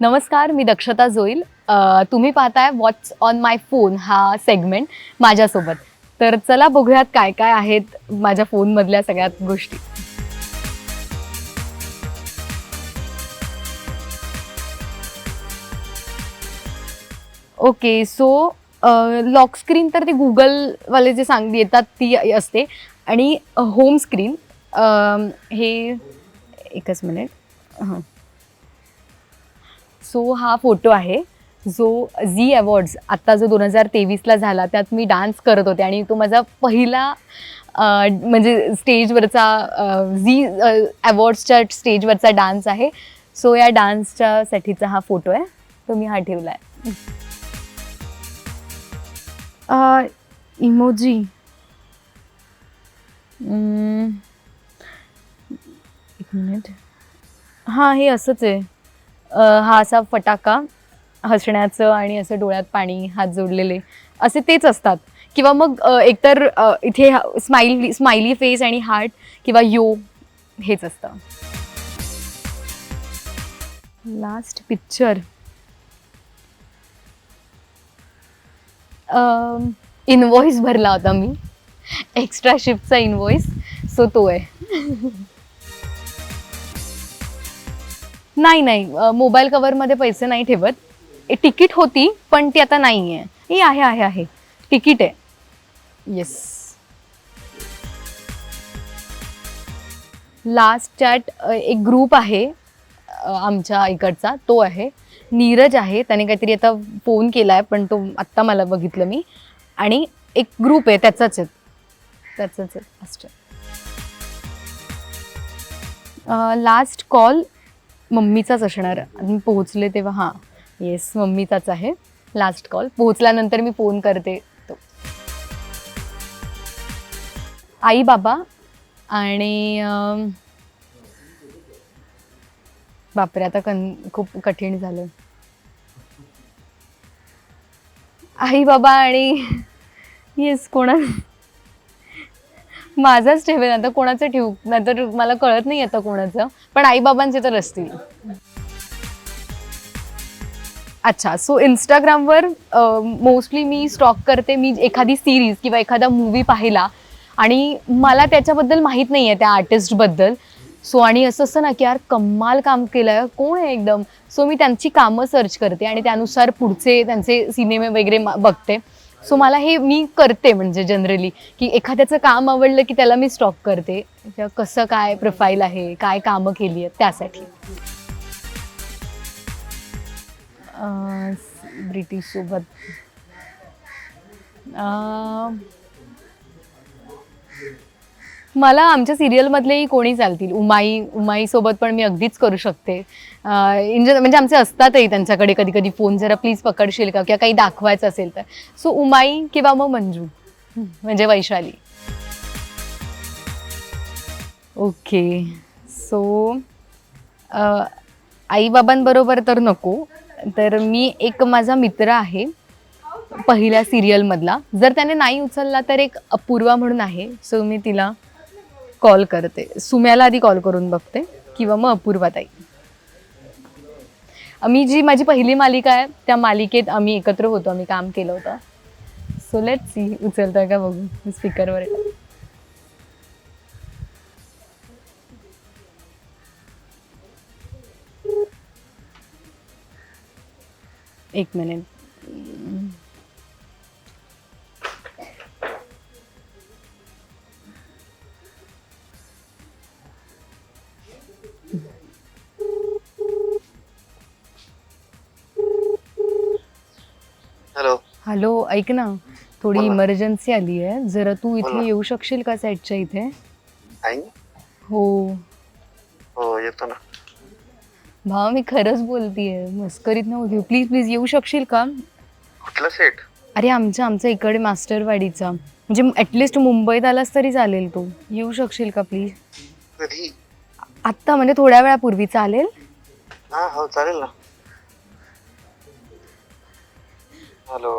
नमस्कार मी दक्षता जोईल. तुम्ही पाहताय वॉट्स ऑन माय फोन हा सेगमेंट माझ्यासोबत. तर चला बघूयात काय काय आहेत माझ्या फोनमधल्या सगळ्यात गोष्टी. ओके सो लॉक स्क्रीन तर ती गुगलवाले जे सांग येतात ती असते. आणि होम स्क्रीन हे एकच मिनिट हां. सो हा फोटो आहे. जो झी अवॉर्ड्स आत्ता जो दोन हजार तेवीसला झाला त्यात मी डान्स करत होते आणि तो माझा पहिला म्हणजे स्टेजवरचा झी अवॉर्ड्सच्या स्टेजवरचा डान्स आहे. सो या डान्सच्या साठीचा हा फोटो आहे. तो मी हा ठेवला आहे इमोजी एक मिनिट हां हे असंच आहे. हा असा फटाका हसण्याचं आणि असं डोळ्यात पाणी हात जोडलेले असे तेच असतात. किंवा मग एकतर इथे स्माइली स्माइली फेस आणि हार्ट किंवा यो हेच असतं. लास्ट पिक्चर इनवॉइस भरला होता मी. एक्स्ट्रा शिफ्टचा इनवॉइस सो तो आहे. नाही नाही. मोबाईल कवरमध्ये पैसे नाही ठेवत. तिकीट होती पण ती आता नाही आहे ही आहे आहे आहे. तिकीट आहे. येस लास्ट चॅट एक ग्रुप आहे आमच्या इकडचा. तो आहे. नीरज आहे. त्याने काहीतरी आता फोन केला आहे पण तो आत्ता मला बघितलं मी. आणि एक ग्रुप आहे. त्याचाच आहे. त्याचाच आहे. लास्ट कॉल मम्मीचाच असणार. मी पोहोचले तेव्हा हां येस मम्मीचाच आहे. लास्ट कॉल पोहोचल्यानंतर मी फोन करते तो. आई बाबा आणि बापरे आता कन खूप कठीण झालं. आई बाबा आणि येस कोणा माझाच ठेवेल आता कोणाचं ठेवू? नाहीतर मला कळत नाही आता कोणाचं. पण आई बाबांचे तर असतील. अच्छा सो इंस्टाग्रामवर मोस्टली मी स्टॉक करते मी एखादी सिरीज किंवा एखादा मूवी पाहिला. आणि मला त्याच्याबद्दल माहीत नाही आहे त्या आर्टिस्टबद्दल सो आणि असं असतं ना की यार कम्माल काम केलं कोण आहे एकदम? सो मी त्यांची कामं सर्च करते आणि त्यानुसार पुढचे त्यांचे सिनेमे वगैरे मा- बघते. सो मला हे मी करते म्हणजे जनरली की एखाद्याचं काम आवडलं की त्याला मी स्टॉक करते. किंवा कसं काय प्रोफाईल आहे काय कामं केली आहेत त्यासाठी. ब्रिटिश ब्रिटिशसोबत मला आमच्या सिरियलमधलेही कोणी चालतील? उमाई उमाईसोबत पण मी अगदीच करू शकते. अं, इन म्हणजे आमचे असतातही त्यांच्याकडे कधी कधी फोन जरा प्लीज पकडशील का? किंवा काही दाखवायचं असेल तर. सो उमाई किंवा मग मंजू. म्हणजे वैशाली. ओके सो आईबाबांबरोबर तर नको. तर मी एक माझा मित्र आहे पहिल्या सिरियलमधला. जर त्याने नाही उचलला तर एक अपूर्वा म्हणून आहे. सो मी तिला कॉल करते. सुम्याला आधी कॉल करून बघते किंवा मग अपूर्वाताई आम्ही मी जी माझी पहिली मालिका आहे त्या मालिकेत आम्ही एकत्र होतो आम्ही काम केलं होतं. सो लेट सी उचलतोय का बघू? स्पीकरवर एक मिनिट हॅलो ऐक ना. थोडी बोला. इमर्जन्सी आली आहे. जरा तू बोला. इथे येऊ शकशील का सेटच्या इथे? आई? हो. हो येतो ना. भावा मी खरंच बोलतीये. मस्करीत घेऊ. प्लीज प्लीज येऊ शकशील का? कुठला सेट अरे आमच्या आमच्या इकडे मास्टरवाडीचा म्हणजे ॲटलिस्ट मुंबईत आलास तरी चालेल तू. येऊ शकशील का प्लीज कधी आत्ता म्हणजे थोड्या वेळापूर्वी चालेल? हा हो चालेल ना. हॅलो.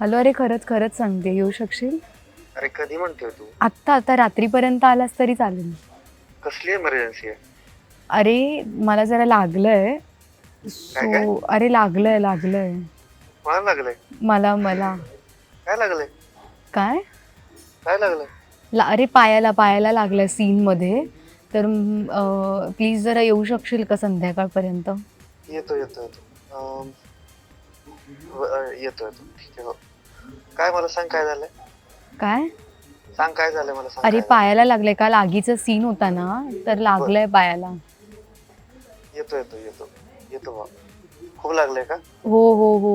हॅलो अरे खरंच खरंच सांगते. येऊ शकशील? अरे कधी म्हणतोय तू? आत्ता आता रात्रीपर्यंत आलास तरी चालेल. कसली इमर्जन्सी आहे? अरे मला जरा लागलंय. काय? सो अरे लागलंय लागलंय. मला लागलंय. मला मला. काय लागलंय? काय? काय लागलंय? ला अरे पायाला पायाला लागलंय सीन मध्ये तर प्लीज जरा येऊ शकशील का संध्याकाळपर्यंत? येतो येतो येतो. अं, व- अं, येतो येतो. ठीक आहे हो. काय मला सांग काय झालंय? काय? सांग काय झालंय मला सांग अरे काय पायाला लागलंय का लागीचा सीन होता ना तर लागलंय पायाला. झालंय? येतो येतो येतो. येतो बा. खूप लागलंय का? हो हो हो.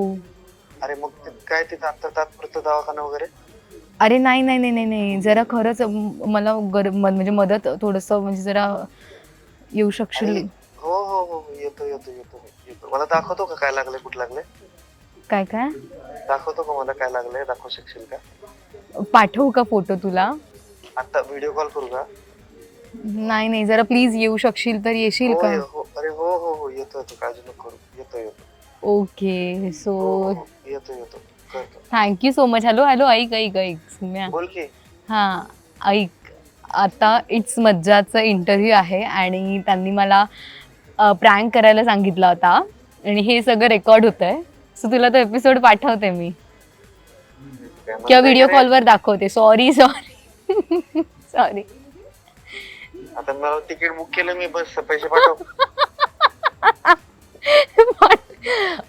अरे मग ते काय तिथं आता तात्पुरतं दवाखाना वगैरे? अरे नाही नाही नाही नाही नाही. जरा खरंच म- मला गर म- म्हणजे मदत थोडस म्हणजे जरा येऊ शकशील? अरे, हो हो हो हो, येतो येतो येतो येतो. मला दाखवतो का काय लागलंय कुठं लागलंय? काय काय? दाखवतो का मला काय लागलंय? दाखवू शकशील का? पाठवू का फोटो तुला? आता व्हिडिओ कॉल करू का? नाही नाही जरा प्लीज येऊ शकशील तर येशील हो का? हो अरे हो हो हो येतो येतो काळजी नको करू. येतो येतो. ओके सो हो, हो, हो, येतो येतो. करतो. Thank you so much hello hello ऐक ऐक ऐक सुम्या. बोल की. हां ऐक. आता इट्स मज्जाचं इंटरव्ह्यू आहे आणि त्यांनी मला प्रँक करायला सांगितला होता आणि हे सगळं रेकॉर्ड होत आहे सो तुला तो एपिसोड पाठवते मी. किंवा व्हिडिओ? कॉलवर दाखवते. सॉरी सॉरी सॉरी आता मला तिकीट बुक केलं मी बस पैसे पाठव.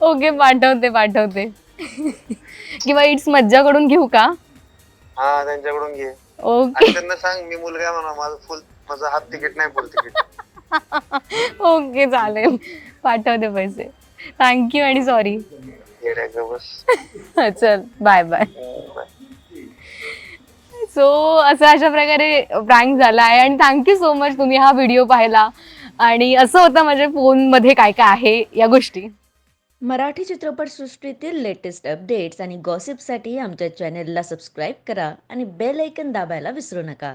ओके पाठवते पाठवते. किंवा इट्स मज्जाकडून घेऊ का? हा त्यांच्याकडून घे. ओके त्यांना सांग मी मुलगा म्हणा माझं फुल माझं हाफ तिकीट नाही फुल तिकीट. ओके चालेल. पाठवते पैसे. थँक्यू आणि सॉरी चल बाय बाय बाय सो असं अशा प्रकारे प्रँक झाला आहे आणि थँक्यू सो मच तुम्ही हा व्हिडिओ पाहिला. आणि असं होतं माझ्या फोनमध्ये काय काय आहे या गोष्टी. मराठी चित्रपटसृष्टीतील लेटेस्ट अपडेट्स आणि गॉसिपसाठी आमच्या चॅनेलला सबस्क्राईब करा आणि बेल ऐकन दाबायला विसरू नका.